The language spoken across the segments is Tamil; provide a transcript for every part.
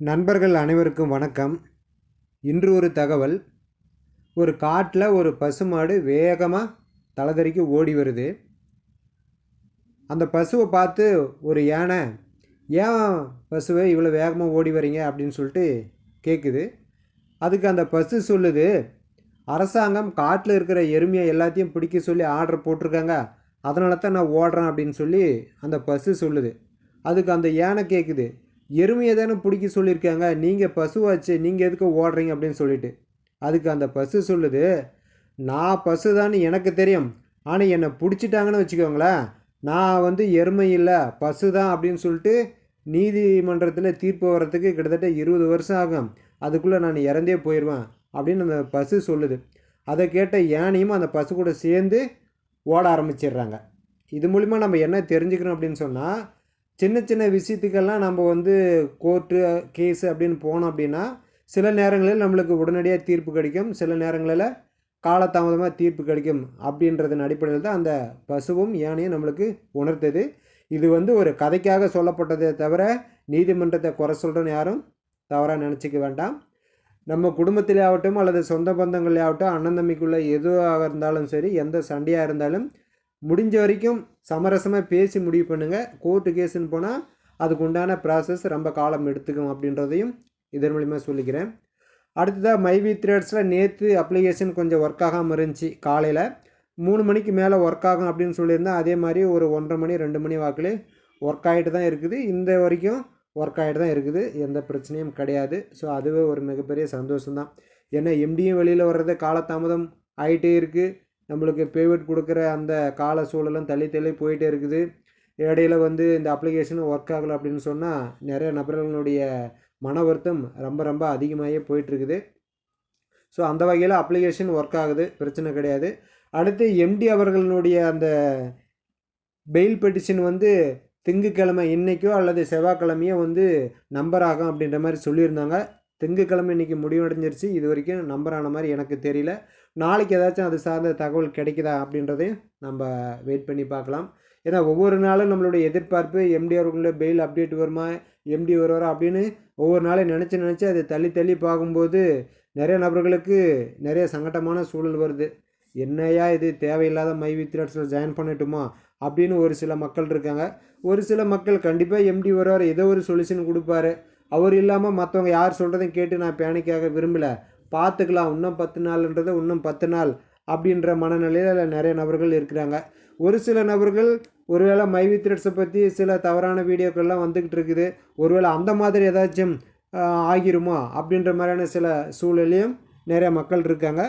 நண்பர்கள் அனைவருக்கும் வணக்கம். இன்று ஒரு தகவல். ஒரு காட்டில் ஒரு பசுமாடு வேகமாக தலைதறிக்கு ஓடி வருது. அந்த பசுவை பார்த்து ஒரு யானை ஏன் பசுவை இவ்வளோ வேகமாக ஓடி வரீங்க? அப்படின்னு சொல்லிட்டு கேட்குது அதுக்கு அந்த பசு சொல்லுது அரசாங்கம் காட்டில் இருக்கிற எருமையை எல்லாத்தையும் பிடிக்க சொல்லி ஆர்டர் போட்டிருக்காங்க. அதனால தான் நான் ஓடுறேன் அப்படின்னு சொல்லி அந்த பசு சொல்லுது. அதுக்கு அந்த யானை கேட்குது எருமையை தானே பிடிக்க சொல்லியிருக்காங்க. நீங்கள் பசுவாச்சு நீங்கள் எதுக்கு ஓடுறீங்க அப்படின்னு சொல்லிட்டு. அதுக்கு அந்த பசு சொல்லுது நான் பசு தான் எனக்கு தெரியும். ஆனால் என்னை பிடிச்சிட்டாங்கன்னு வச்சுக்கோங்களேன். நான் வந்து எருமை இல்லை பசு தான் அப்படின்னு சொல்லிட்டு நீதிமன்றத்தில் தீர்ப்பு வர்றதுக்கு கிட்டத்தட்ட இருபது வருஷம் ஆகும். அதுக்குள்ளே நான் இறந்தே போயிடுவேன் அப்படின்னு அந்த பசு சொல்லுது. அதை கேட்ட யானையும் அந்த பசு கூட சேர்ந்து ஓட ஆரம்பிச்சிடுறாங்க. இது மூலிமா நம்ம என்ன தெரிஞ்சுக்கணும் அப்படின்னு சொன்னால் சின்ன சின்ன விஷயத்துக்கெல்லாம் நம்ம வந்து கோர்ட்டு கேஸு அப்படின்னு போனோம் அப்படின்னா சில நேரங்களில் நம்மளுக்கு உடனடியாக தீர்ப்பு கிடைக்கும். சில நேரங்களில் காலதாமதமாக தீர்ப்பு கிடைக்கும் அப்படின்றதன் அடிப்படையில் தான் அந்த பசுவும் யானையும் நம்மளுக்கு உணர்த்தது இது வந்து ஒரு கதைக்காக சொல்லப்பட்டதே தவிர நீதிமன்றத்தை குறை சொல்கிறேன்னு யாரும் தவறாக நினச்சிக்க வேண்டாம். நம்ம குடும்பத்திலே ஆகட்டும் அல்லது சொந்த பந்தங்களே ஆகட்டும் அண்ணன் தம்பிக்குள்ளே எதுவாக இருந்தாலும் சரி எந்த சண்டையாக இருந்தாலும் முடிஞ்ச வரைக்கும் சமரசமாக பேசி முடிவு பண்ணுங்கள் கோர்ட்டு கேஸுன்னு போனால் அதுக்கு உண்டான ப்ராசஸ் ரொம்ப காலம் எடுத்துக்கும் அப்படின்றதையும் இதன் மூலிமா சொல்லிக்கிறேன். அடுத்ததாக மைவி த்ரேட்ஸில் நேற்று அப்ளிகேஷன் கொஞ்சம் ஒர்க் ஆகாமல் இருந்துச்சு காலையில். மூணு மணிக்கு மேலே ஒர்க் ஆகும் அப்படின்னு சொல்லியிருந்தேன் அதே மாதிரி ஒரு ஒன்றரை மணி ரெண்டு மணி வாக்கில் ஒர்க் ஆகிட்டு தான் இருக்குது. இந்த வரைக்கும் ஒர்க் ஆகிட்டு தான் இருக்குது. எந்த பிரச்சனையும் கிடையாது. ஸோ அதுவே ஒரு மிகப்பெரிய சந்தோஷம்தான். ஏன்னா எம்டியும் வெளியில் வர்றது காலதாமதம் ஆகிட்டே இருக்குது நம்மளுக்கு பேமெண்ட் கொடுக்குற அந்த கால சூழலும் தள்ளி தள்ளி போயிட்டே இருக்குது. இடையில வந்து இந்த அப்ளிகேஷன் ஒர்க் ஆகலை அப்படின்னு சொன்னால் நிறைய நபர்களுடைய மன வருத்தம் ரொம்ப ரொம்ப அதிகமாகவே போயிட்டுருக்குது ஸோ அந்த வகையில் அப்ளிகேஷன் ஒர்க் ஆகுது. பிரச்சனை கிடையாது. அடுத்து எம்டி அவர்களுடைய அந்த பெயில் பெட்டிஷன் வந்து திங்கக்கிழமை இன்றைக்கோ அல்லது செவ்வாய்க்கிழமையோ வந்து நம்பர் ஆகும் அப்படின்ற மாதிரி சொல்லியிருந்தாங்க. திங்கக்கிழமை இன்றைக்கி முடிவடைஞ்சிருச்சு. இது வரைக்கும் நம்பர் ஆன மாதிரி எனக்கு தெரியல. நாளைக்கு ஏதாச்சும் அது சார்ந்த தகவல் கிடைக்குதா அப்படின்றதையும் நம்ம வெயிட் பண்ணி பார்க்கலாம். ஏன்னா ஒவ்வொரு நாளும் நம்மளுடைய எதிர்பார்ப்பு எம்டி அவர்களுடைய பெயில் அப்டேட் வருமா எம்டி வருவாரா அப்படின்னு ஒவ்வொரு நாளையும் நினச்சி நினச்சி அதை தள்ளி தள்ளி பார்க்கும்போது நிறைய நபர்களுக்கு நிறைய சங்கடமான சூழல் வருது. என்னையா இது தேவையில்லாத மைவி த்ரெட்ஸில் ஜாயின் பண்ணட்டுமா அப்படின்னு ஒரு சில மக்கள் இருக்காங்க. ஒரு சில மக்கள் கண்டிப்பாக எம்டி வருவார் ஏதோ ஒரு சொல்யூஷன் கொடுப்பாரு. அவர் இல்லாமல் மற்றவங்க யார் சொல்கிறதையும் கேட்டு நான் பேனிக்காக விரும்பலை. பார்த்துக்கலாம் இன்னும் பத்து நாள்ன்றது இன்னும் பத்து நாள் அப்படின்ற மனநிலையில் நிறைய நபர்கள் இருக்கிறாங்க. ஒரு சில நபர்கள் ஒருவேளை மைவி த்ரெட்ஸை பற்றி சில தவறான வீடியோக்கள்லாம் வந்துக்கிட்டு இருக்குது. ஒருவேளை அந்த மாதிரி ஏதாச்சும் ஆகிருமா? அப்படின்ற மாதிரியான சில சூழலையும் நிறைய மக்கள் இருக்காங்க.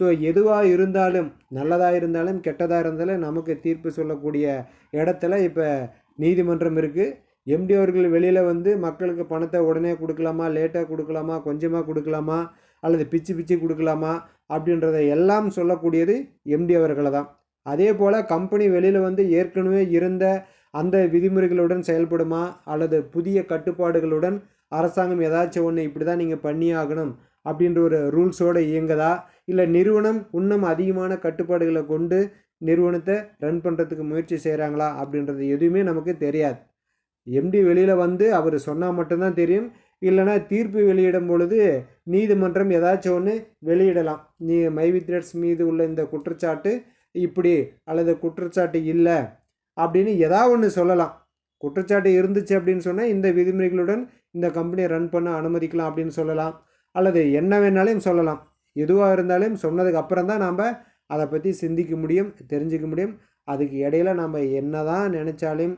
ஸோ எதுவாக இருந்தாலும் நல்லதாக இருந்தாலும் கெட்டதாக இருந்தாலும் நமக்கு தீர்ப்பு சொல்லக்கூடிய இடத்துல இப்போ நீதிமன்றம் இருக்குது எம்டி அவர்கள் வெளியில் வந்து மக்களுக்கு பணத்தை உடனே கொடுக்கலாமா லேட்டாக கொடுக்கலாமா கொஞ்சமாக கொடுக்கலாமா அல்லது பிச்சு பிச்சு கொடுக்கலாமா அப்படின்றத எல்லாம் சொல்லக்கூடியது எம்டி அவர்களை தான். அதே போல் கம்பெனி வெளியில் வந்து ஏற்கனவே இருந்த அந்த விதிமுறைகளுடன் செயல்படுமா அல்லது புதிய கட்டுப்பாடுகளுடன் அரசாங்கம் ஏதாச்சும் ஒன்று இப்படி தான் நீங்கள் பண்ணி ஆகணும் அப்படின்ற ஒரு ரூல்ஸோடு இயங்குதா? இல்லை நிறுவனம் இன்னும் அதிகமான கட்டுப்பாடுகளை கொண்டு நிறுவனத்தை ரன் பண்ணுறதுக்கு முயற்சி செய்கிறாங்களா அப்படின்றது எதுவுமே நமக்கு தெரியாது. எம்டி வெளியில் வந்து அவர் சொன்னால் மட்டும்தான் தெரியும். இல்லைனா தீர்ப்பு வெளியிடும் பொழுது நீதிமன்றம் ஏதாச்சும் ஒன்று வெளியிடலாம். நீ மைவித்ரட்ஸ் மீது உள்ள இந்த குற்றச்சாட்டு இப்படி அல்லது குற்றச்சாட்டு இல்லை அப்படின்னு எதா ஒன்று சொல்லலாம். குற்றச்சாட்டு இருந்துச்சு அப்படின்னு சொன்னால் இந்த விதிமுறைகளுடன் இந்த கம்பெனியை ரன் பண்ண அனுமதிக்கலாம் அப்படின்னு சொல்லலாம். அல்லது என்ன வேணாலும் சொல்லலாம். எதுவாக இருந்தாலும் சொன்னதுக்கு அப்புறம் தான் நாம் அதை பற்றி சிந்திக்க முடியும் தெரிஞ்சுக்க முடியும். அதுக்கு இடையில நம்ம என்ன தான் நினச்சாலையும்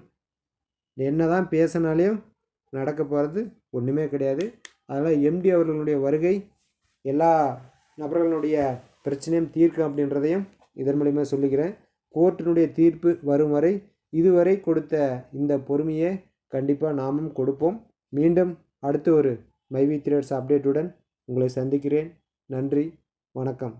என்ன தான் பேசினாலையும் நடக்க போகிறது ஒன்றுமே கிடையாது. அதனால் எம்டி அவர்களுடைய வருகை எல்லா நபர்களுடைய பிரச்சனையும் தீர்க்கும் அப்படின்றதையும் இதன் மூலிமா சொல்லிக்கிறேன் கோர்ட்டினுடைய தீர்ப்பு வரும் வரை இதுவரை கொடுத்த இந்த பொறுமையை கண்டிப்பாக நாமும் கொடுப்போம். மீண்டும் அடுத்து ஒரு மைவி த்ரேட்ஸ் அப்டேட்டுடன் உங்களை சந்திக்கிறேன். நன்றி வணக்கம்.